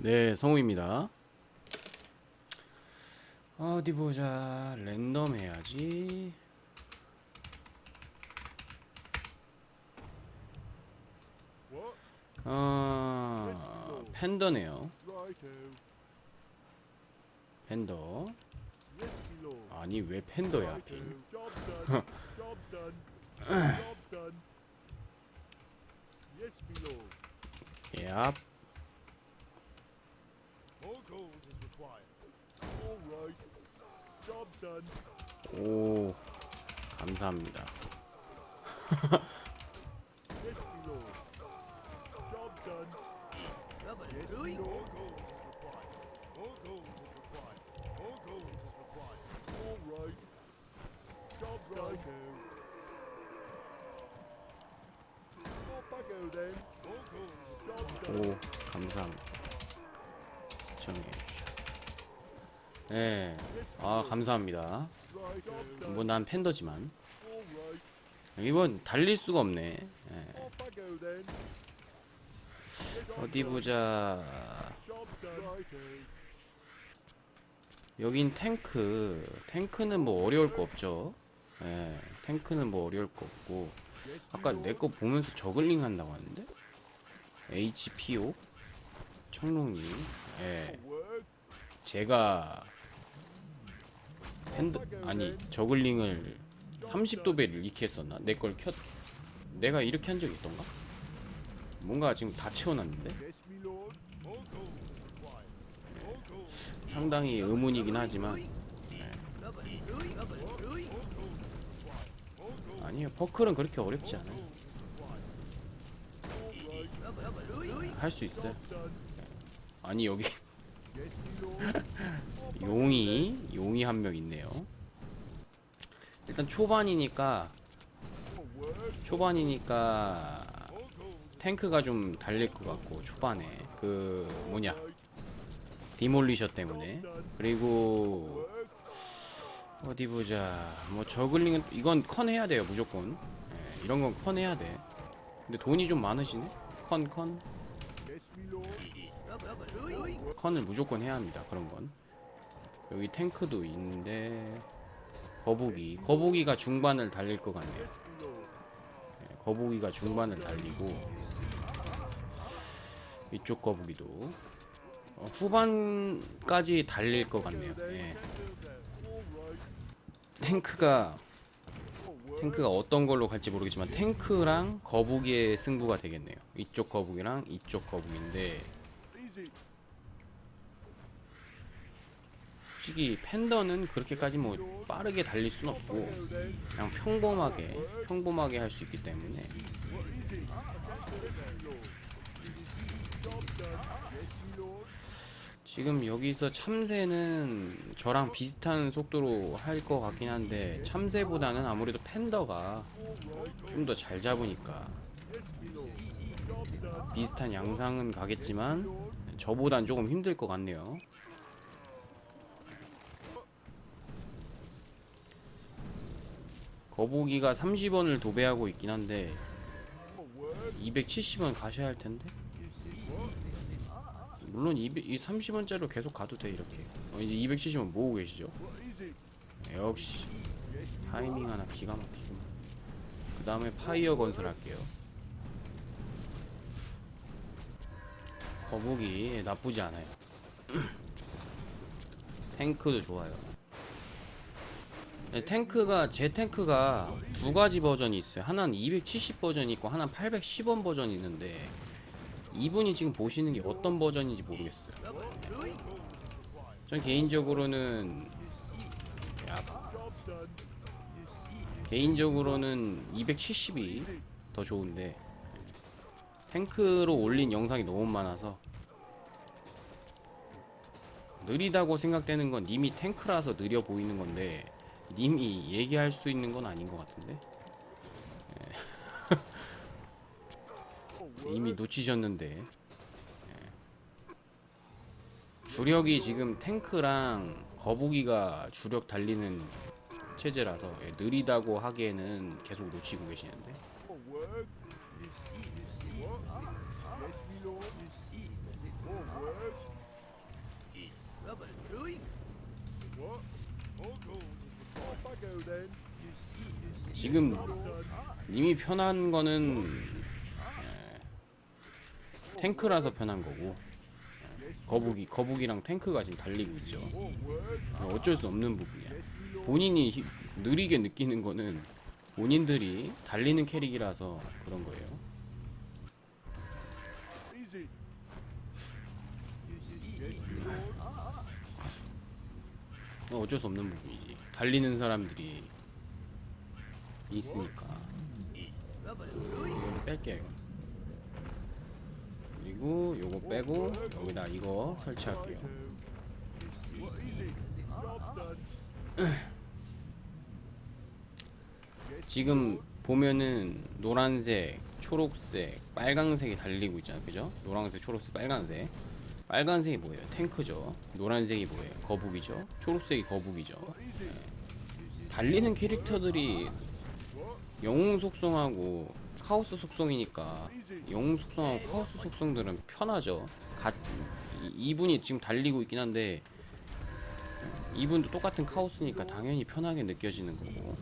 네, 성우입니다. 어디 보자. 랜덤 해야지. 어, 팬더네요. 팬더. 아니, 왜 팬더야, Righto. 하필. Job done. 오, 감사합니다. 시청해. 네, 아, 감사합니다. 뭐, 난 팬더지만. 이번 달릴 수가. 예. I go then. 어디 보자. 여긴 탱크. 탱크는 뭐 어려울 거 없죠. 예, 탱크는 뭐 어려울 거 없고. 아까 내. 거 보면서 저글링 한다고 하는데? HPO? 청룡님. 예. 제가 핸드, 아니, 저글링을 30도 배를 이렇게 했었나? 내 걸 켰, 내가 이렇게 한 적이 있던가? 뭔가 지금 다 채워놨는데? 상당히 의문이긴 하지만 아니요 퍼클은 그렇게 어렵지 않아요 할 수 있어요. 아니 여기. 용이 용이 한 명 있네요 일단 초반이니까. 초반이니까. 탱크가 좀 달릴 것 같고 초반에 그 뭐냐 디몰리셔 때문에 그리고. 어디 보자. 뭐 저글링은 이건 컨 해야 돼요 무조건. 예, 이런 건 컨 해야 돼. 근데 돈이 좀 많으시네. 컨 컨. 컨을 무조건 해야 합니다. 그런 건. 여기 탱크도 있는데 거북이. 거북이가 중반을 달릴 것 같네요. 예, 거북이가 중반을 달리고 이쪽 거북이도 어, 후반까지 달릴 것 같네요. right. 탱크가. 탱크가 어떤 걸로 갈지 모르겠지만 탱크랑 거북이의 승부가 되겠네요. 이쪽 거북이랑 이쪽 거북인데 솔직히 팬더는 그렇게까지 뭐 빠르게 달릴 순 없고. 그냥 평범하게 평범하게 할 수 있기 때문에. 지금 여기서 참새는 저랑 비슷한 속도로 할 것 같긴 한데 참새보다는 아무래도 팬더가 좀 더 잘 잡으니까. 비슷한 양상은 가겠지만 저보단 조금 힘들 것 같네요. 거북이가 30원을 도배하고 있긴 한데 Work. 270원 가셔야 할 텐데. 물론 200, 이 30원짜리로 계속 가도 돼 이렇게. 어, 이제 270원 모으고 계시죠? Easy. 역시 타이밍 하나 기가 막히구만. 그 다음에 파이어 건설할게요. 거북이 나쁘지 않아요. 탱크도 좋아요. 네, 탱크가 제 탱크가 두 가지 버전이 있어요. 하나는 270 버전이 있고 하나는 810원 버전이 있는데 이분이 지금 보시는 게 어떤 버전인지 모르겠어요. 전 개인적으로는 야. 개인적으로는 270이 더 좋은데 탱크로 올린 영상이 너무 많아서 느리다고 생각되는 건 님이 탱크라서 느려 보이는 건데 님이 얘기할 수 있는 건 아닌 것 같은데 예. 이미 놓치셨는데 예. 주력이 지금 탱크랑 거북이가 주력 달리는 체제라서 예, 느리다고 하기에는 계속 놓치고 계시는데 Work. What? Yes, my lord. Forward. What? All goals is required. Off I go then. 지금. 님이 편한 거는 예, 탱크라서 편한 거고 예, 거북이 거북이랑 탱크가 지금 달리고 있죠. Forward. 어쩔 수 없는 부분이야. 본인이 히- 느리게 느끼는 거는 본인들이 달리는 캐릭이라서 그런 거예요. Easy. Yes, me lord. 어, 어쩔 수 없는 부분이지. 달리는 사람들이 있으니까. 이거 뺄게요. 그리고 요거 빼고 여기다 이거 설치할게요. 지금 보면은 노란색, 초록색, 빨강색이 달리고 있잖아요. 그죠? 노란색, 초록색, 빨간색. 빨간색이 뭐예요? 탱크죠. 노란색이 뭐예요? 거북이죠. 초록색이 거북이죠. Easy. 달리는 캐릭터들이 영웅 속성하고 카오스 속성이니까. 영웅 속성하고 카오스 속성들은 편하죠. 가, 이- 이분이 지금 달리고 있긴 한데 이분도 똑같은 카오스니까 당연히 편하게 느껴지는 거고.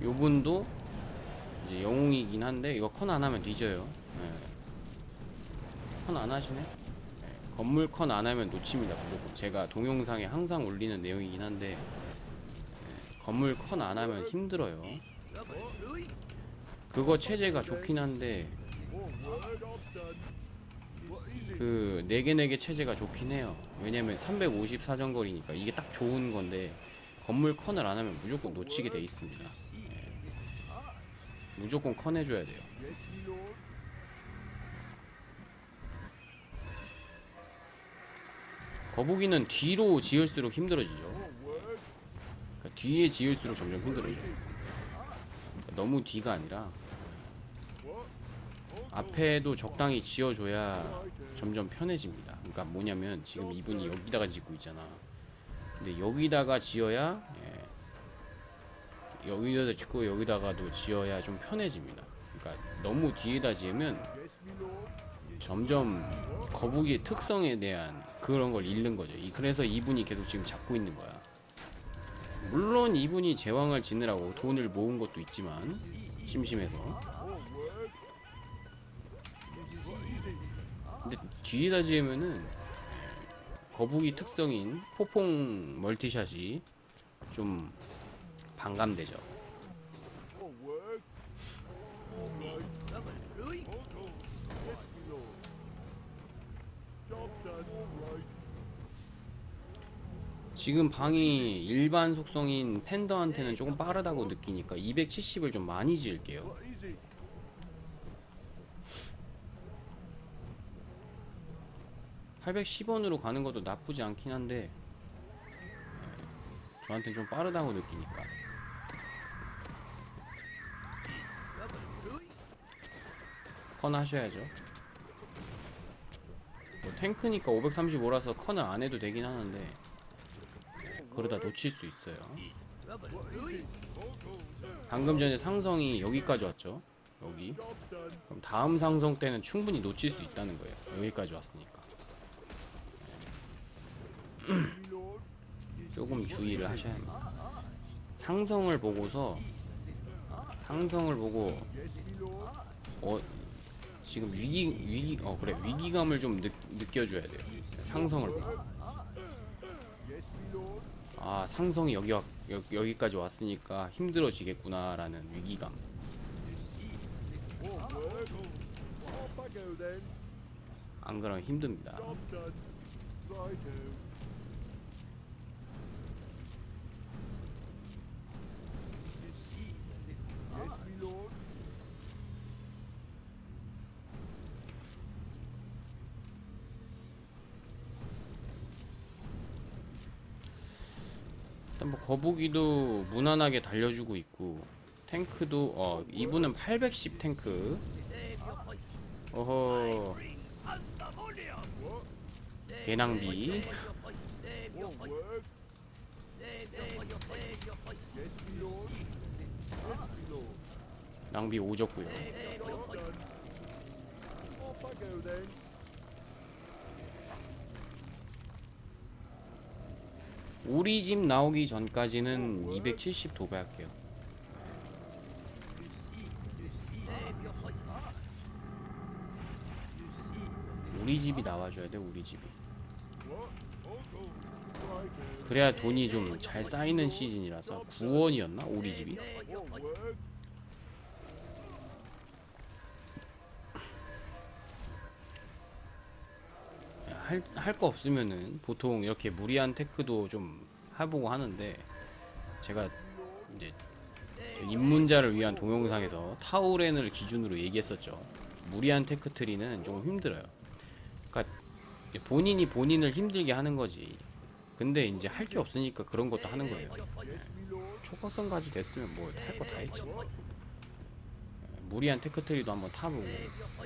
예. 요분도 이제 영웅이긴 한데 이거 컨 안 하면 뒤져요. 컨 안 하시네. 예, 건물 컨 안 하면 놓칩니다 무조건. 제가 동영상에 항상 올리는 내용이긴 한데 예, 건물 컨 안 하면 힘들어요. 그거 체제가 좋긴 한데? 그 4개 4개 체제가 좋긴 해요. 왜냐면 350 사정거리니까 이게 딱 좋은 건데 건물 컨을 안 하면 무조건 놓치게 돼 있습니다. 예. 무조건 컨 해줘야 돼요. Yes, me lord. 거북이는 뒤로 지을수록 힘들어지죠. 그러니까 뒤에 지을수록 점점 힘들어져요. 그러니까 너무 뒤가 아니라? 앞에도 적당히 지어줘야 점점 편해집니다. 그러니까 뭐냐면 지금 이분이 여기다가 짓고 있잖아. 근데 여기다가 지어야 예, 여기다가 짓고 여기다가도 지어야 좀 편해집니다. 그러니까 너무 뒤에다 지으면. 점점 거북이의 특성에 대한 그런 걸 잃는 거죠. 이- 그래서 이분이 계속 지금 잡고 있는 거야. 물론 이분이 제왕을 지느라고 돈을 모은 것도 있지만 심심해서? 근데 뒤에다 지으면은 예, 거북이 특성인 포퐁 멀티샷이 좀 반감되죠. 지금 방이 일반 속성인 팬더한테는 조금 빠르다고 느끼니까 270을 좀 많이 지을게요. What easy? 예, 810원으로 가는 것도 나쁘지 않긴 한데 예, 저한테는 좀 빠르다고 느끼니까 컨 하셔야죠. 뭐 탱크니까 535라서 컨을 안 해도 되긴 하는데 그러다 놓칠 수 있어요. 방금 전에 상성이 여기까지 왔죠. 여기. 그럼 다음 상성 때는 충분히 놓칠 수 있다는 거예요. 여기까지 왔으니까. 조금 주의를 하셔야 합니다. 상성을 보고서 상성을 보고. 어 지금 위기 위기 어 그래 위기감을 좀 느, 느껴줘야 돼요. 상성을. 아 상성이 여기 와, 여, 여기까지 왔으니까 힘들어지겠구나라는 위기감. 안 그러면 힘듭니다. 일단 뭐 거북이도 무난하게 달려주고 있고 탱크도 어 이분은 810 탱크. 어허 개낭비. 낭비 오졌고요. Job done. I go then. 우리 집 나오기 전까지는 270 도배할게요. 우리 집이 나와줘야 돼 우리 집이. 그래야 돈이 좀 잘 쌓이는 시즌이라서 9원이었나 우리 집이? 할 거 없으면은 보통 이렇게 무리한 테크도 좀 해보고 하는데 제가 이제 저 입문자를 위한 동영상에서 타우렌을 기준으로 얘기했었죠. 무리한 테크 트리는 좀 힘들어요. 그러니까 본인이 본인을 힘들게 하는 거지. 근데 이제 할 게 없으니까 그런 것도 하는 거예요. 초과성까지 됐으면 뭐 할 거 다 했지. 무리한 테크 트리도 한번 타보고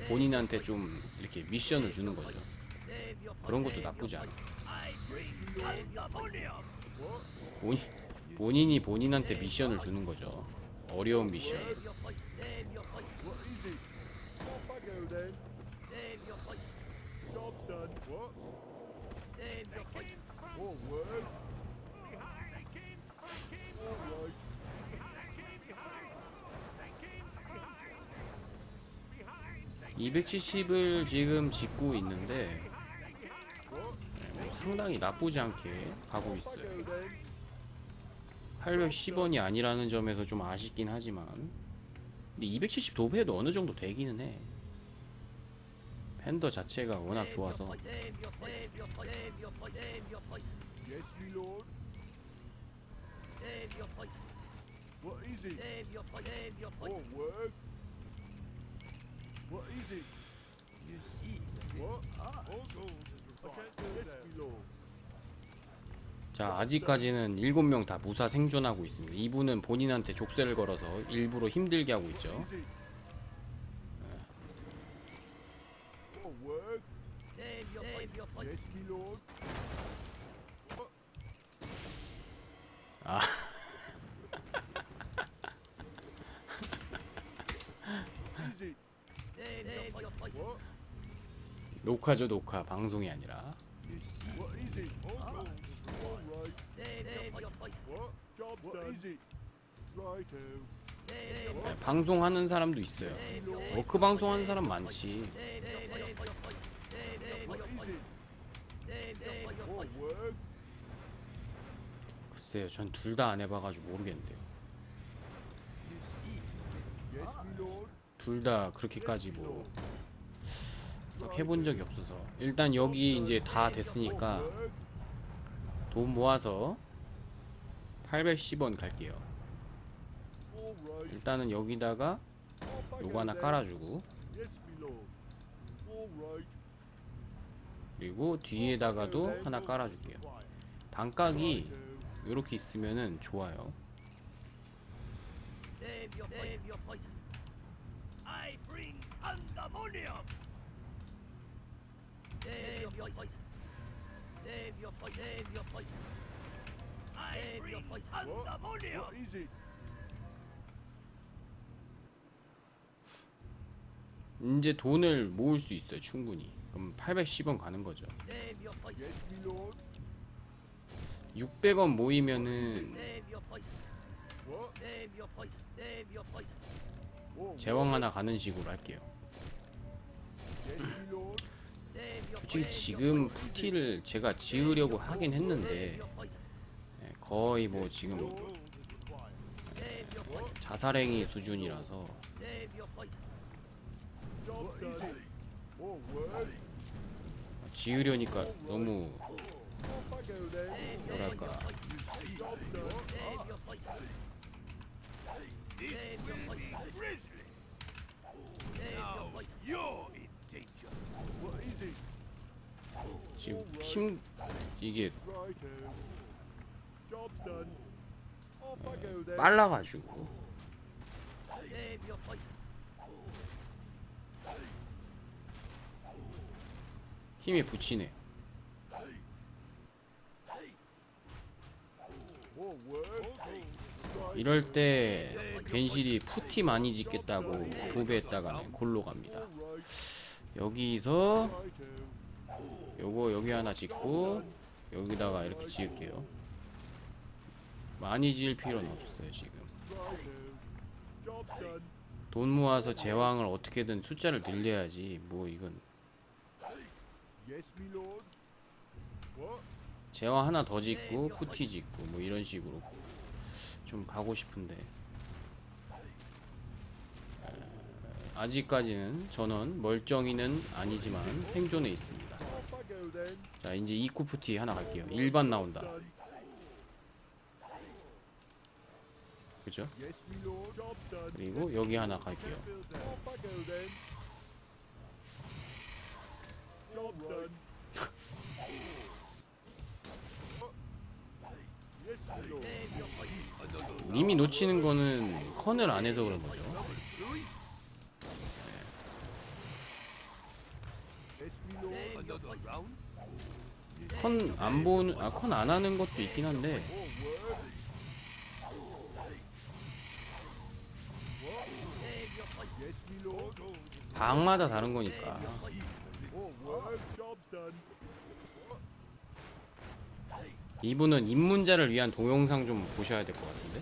본인한테 좀 이렇게 미션을 주는 거죠. 그런 것도 나쁘지 않아. 본인, 본인이 본인한테 미션을 주는 거죠. 어려운 미션. What is it? Off I go then. Job done. What? More work. All right. 270을 지금 짓고 있는데 네, 뭐 상당히 나쁘지 않게 가고 있어요. go then. 810원이 아니라는 점에서 좀 아쉽긴 하지만 근데 270 도배도 어느 정도 되기는 해. 팬더 자체가 워낙 좋아서. What is it? What. What? All gold 자 아직까지는 7명 다 무사 생존하고 있습니다. 이분은 본인한테 족쇄를 걸어서 일부러 힘들게 하고 있죠. Is it? More work. Yes, me lord. What? 아 Is it? What? 녹화죠 녹화 방송이 아니라. 네, 방송하는 사람도 있어요. 워크 방송하는 사람 많지. 글쎄요, 전 둘 다 안 해봐가지고 모르겠는데요. 둘 다 그렇게까지 뭐 썩 해본 적이 없어서 일단 여기 이제 다 됐으니까. 돈 모아서 810원 갈게요. 일단은 여기다가 요거 하나. 깔아주고. 그리고 뒤에다가도 하나 깔아줄게요. 반각이. 이렇게 있으면은 좋아요. I bring pandemonium. Name your poison. Name your poison. Name your poison. I bring What? What is it? 이제 돈을 모을 수 있어요, 충분히. 그럼 810원 가는 거죠. Name your poison. Yes, me lord. 600원 모이면은 제왕 하나 가는 식으로 할게요. 솔직히 지금 푸티를 제가 지으려고 하긴 했는데 예, 거의 뭐 지금. 자살행위 수준이라서. 지으려니까 너무. 뭐랄까 Job done. Name your poison. Name your poison. Grizzly. Name your poison. You're in danger. What is it? 힘 이게. 빨라가지고. 힘이 붙이네. 이럴 때 괜시리 푸티 많이 짓겠다고 도배했다가는 골로 갑니다. 여기서. 요거 여기 하나 짓고 여기다가 이렇게 지을게요. 많이 지을 필요는 없어요 지금. 돈 모아서 제왕을 어떻게든 숫자를 늘려야지 뭐 이건? 제왕 하나 더 짓고 푸티 짓고 뭐 이런 식으로 좀 가고 싶은데 에, 아직까지는 전원 멀쩡히는 아니지만 생존해 있습니다. 자 이제 이쿠 푸티 하나 갈게요. 일반 나온다. 그죠? 그리고 여기 하나 갈게요. 님이 놓치는 거는 컨을 안 해서 그런 거죠. Yes, me lord. Name your price. 컨 안 보는 아 컨 안 하는 것도 있긴 한데. 방마다 다른 거니까. 이분은 입문자를 위한 동영상 좀 보셔야 될 것 같은데.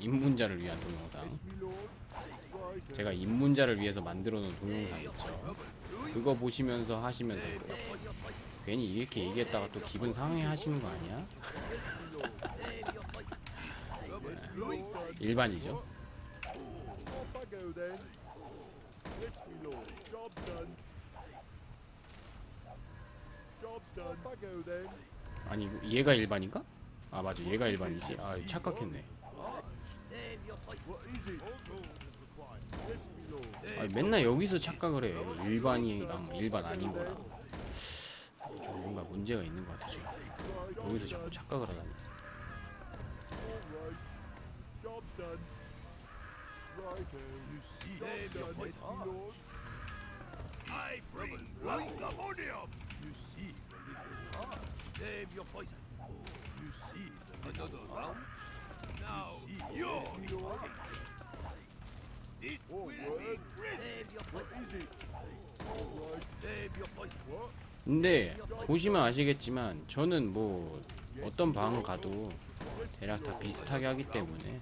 입문자를 위한 동영상. 제가 입문자를 위해서 만들어 놓은 동영상 있죠. 그거 보시면서 하시면 될 거예요. 괜히 이렇게 얘기했다가 또 기분 상해 하시는 거 아니야? Price. 일반이죠. 아니 얘가 일반인가? 아 맞아 얘가 일반이지. 아 착각했네. Name your price. What is it? All gold is required. Yes, me lord. 아 맨날 여기서 착각을 해. 일반이랑 일반 아닌 거랑. 좀 뭔가 문제가 있는 것 같아 지금. 여기서 자꾸 착각을 하다니. This All will be great. Name your What is it? What? 근데 보시면 아시겠지만 저는 뭐 어떤 방 가도 대략 다 비슷하게 하기 때문에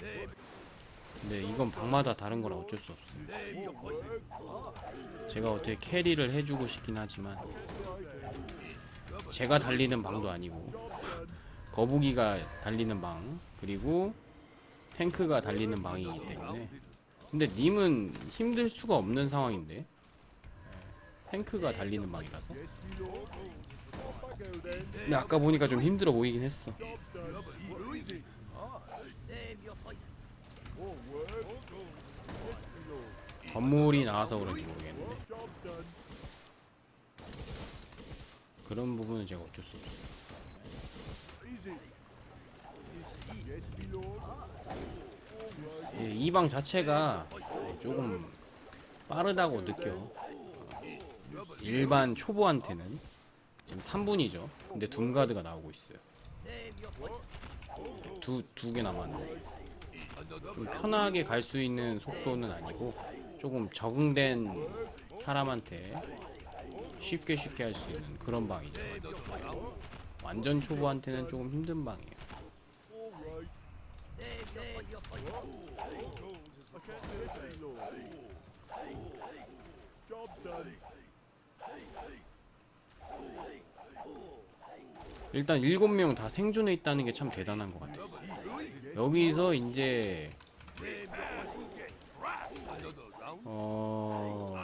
근데 이건 방마다 다른 거라 어쩔 수 price. 제가 어떻게 캐리를 해주고 싶긴 하지만 제가 달리는 방도 아니고 거북이가 달리는 방 그리고 탱크가 달리는 방이기 때문에 근데 님은 힘들 수가 없는 상황인데 탱크가 달리는 then. 근데 아까 보니까 좀 힘들어 보이긴 했어. 건물이 나와서 그런지 모르겠는데. 그런 부분은 제가 어쩔 수 없어요 Is it? Yes, me lord. All right. 이 방 자체가 조금 빠르다고 느껴. 일반 초보한테는 지금 3분이죠. 근데 둠가드가 나오고 있어요. 두 두 개 남았는데. 좀 편하게 갈 수 있는 속도는 아니고 조금 적응된 사람한테 쉽게 쉽게 할 수 있는 그런 방이죠. 완전 초보한테는 조금 힘든 방이에요 gold is required. Yes, me lord. Job done. 일단 일곱 명 다 생존해 있다는 게 참 대단한 것 같아요 여기서 이제 어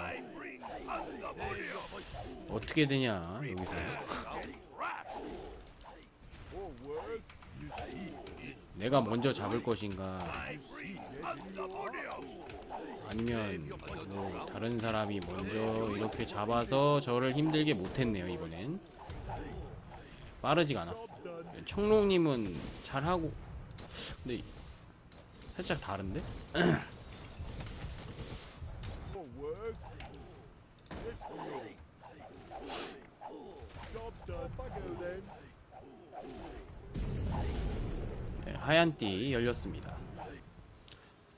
어떻게 되냐 여기서. 내가 먼저 잡을 것인가 아니면 뭐 다른 사람이 먼저 이렇게 잡아서 저를 힘들게 못했네요 이번엔 빠르지가 않았어. 청롱님은 잘하고 근데 살짝 다른데? All work. Yes, me lord. Job done. Off I go then. 네, 하얀 띠 열렸습니다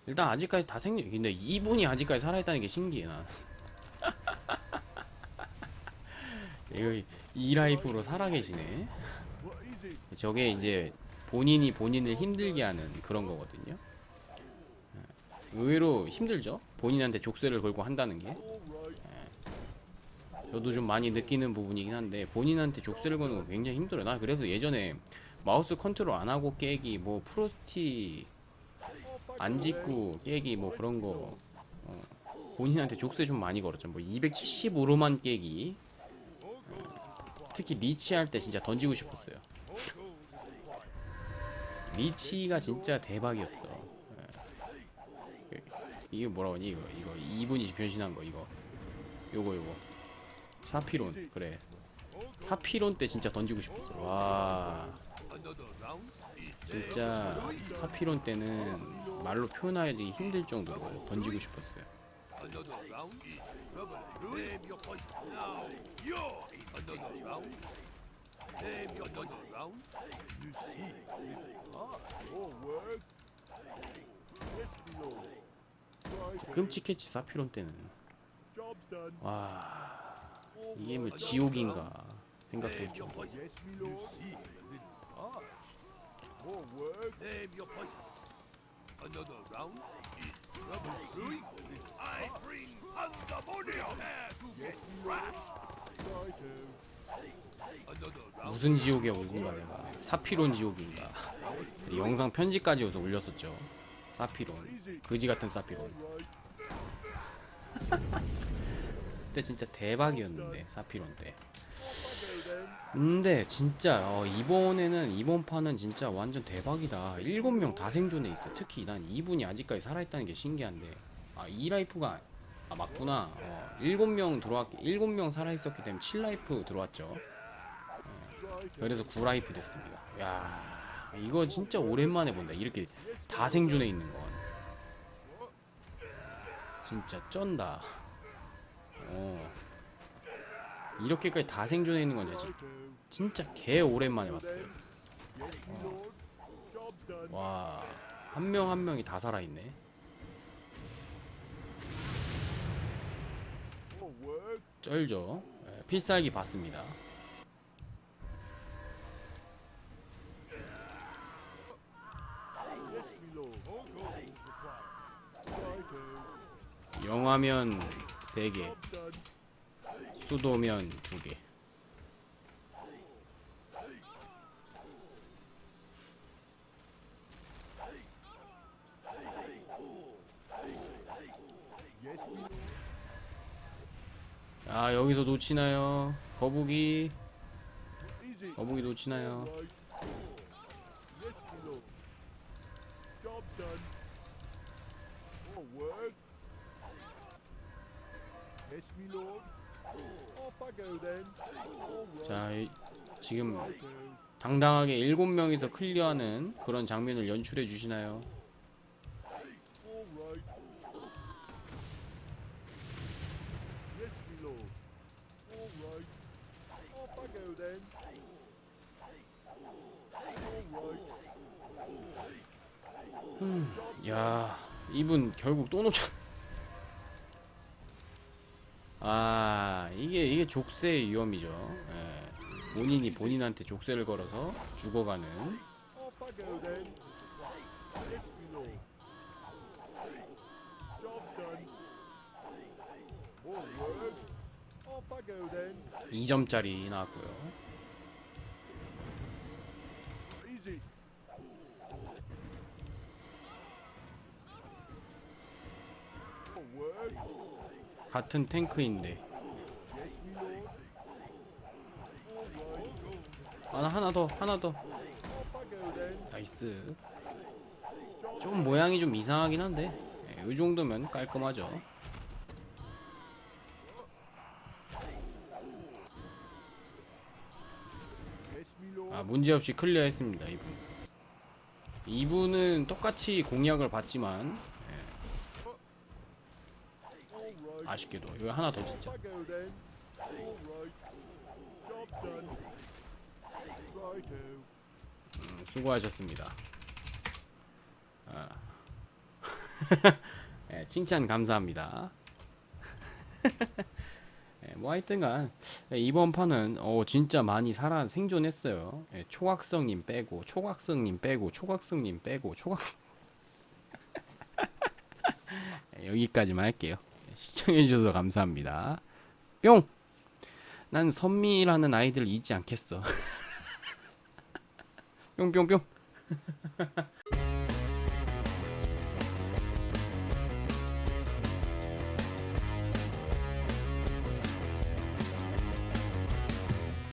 일단 아직까지 다 생존 근데 이분이 아직까지 살아있다는 게 신기해 난 이거 이 라이프로 살아계시네. 저게 이제 본인이 본인을 힘들게 하는 그런 거거든요. 예. 의외로 힘들죠. 본인한테 족쇄를 걸고 한다는 게. Right. 저도 좀 많이 느끼는 부분이긴 한데 본인한테 족쇄를 거는 거 굉장히 힘들어요. 나 그래서 예전에 마우스 컨트롤 안 하고 깨기, 뭐 프로스티 안 짓고 깨기, 뭐 그런 거 어, 본인한테 족쇄 좀 많이 걸었죠. 뭐 275로만 깨기. 어, 특히 리치 할 때 진짜 던지고 싶었어요. 리치가 진짜 대박이었어. 예. 이게 뭐라고 하니 이거 이거 이분이 변신한 거 이거 요거 요거 사피론 그래 사피론 때 진짜 던지고 싶었어 와. 진짜 사피론 때는 말로 표현하기 힘들 정도로 던지고 싶었어요. Ah. 끔찍했지 사피론 때는. 와 이게 뭐. 지옥인가 생각했죠 your point. Yes, my lord. Ah, more work. Name your point. Another round is trouble. See? I bring pandemonium here to round. 무슨 지옥에 올군가 내가 사피론 지옥인가 영상 편집까지 해서 올렸었죠 사피론 그지 같은 사피론. 그때 진짜 대박이었는데 사피론 때 근데 진짜 어, 이번에는 이번 판은 진짜 완전 대박이다. 일곱 명다 생존해 있어. 특히 난 이분이 아직까지 살아있다는 게 신기한데 아이 라이프가 아 맞구나. 어, 일곱 명 들어왔 일곱 명 살아있었기 때문에 7 라이프 들어왔죠. Right. 그래서 9 라이프 됐습니다. 야 이거 진짜 오랜만에 본다. 이렇게 다 생존해 있는 건 진짜 쩐다. 어 이렇게까지 다 생존해 있는 건 Righto. 진짜 개 오랜만에 봤어요. Yes, my lord. Job's done. 와, 한 명 한 명이 다 살아있네. 쩔죠. 예, 필살기 봤습니다. 영화면 3개, Job's done. 수도면 2개. Yes, my lord. 아, 여기서 놓치나요? 거북이. 거북이 놓치나요? 자, 이- 지금. 당당하게 7명이서 클리어하는 그런 장면을 연출해 주시나요? 야, 이분 결국 또 놓쳤. 아, 이게 이게 족쇄의 위험이죠. 예. 본인이 본인한테 족쇄를 걸어서 죽어가는 Off I go then. Yes, my lord. Job done. More work. Off I go then. 2점짜리 나왔고요. 같은 탱크인데 right. 하나 더 하나 더. 나이스 좀 모양이 좀 이상하긴 한데 예, 이 정도면 깔끔하죠. 아 문제없이 클리어했습니다 이분 이분은 똑같이 공략을 받지만 아쉽게도 이거 하나 더 진짜. 음, 수고하셨습니다 아. 예, 칭찬 감사합니다 예, 뭐 하여튼간 예, 이번 판은 어 진짜 많이 살아 생존했어요. 예, 초각성님 빼고 초각성님 빼고 초각성님 빼고 초각 예, 여기까지만 할게요. 예, 시청해주셔서 감사합니다. 뿅! 난 선미라는 아이들 잊지 않겠어. 뿅뿅뿅.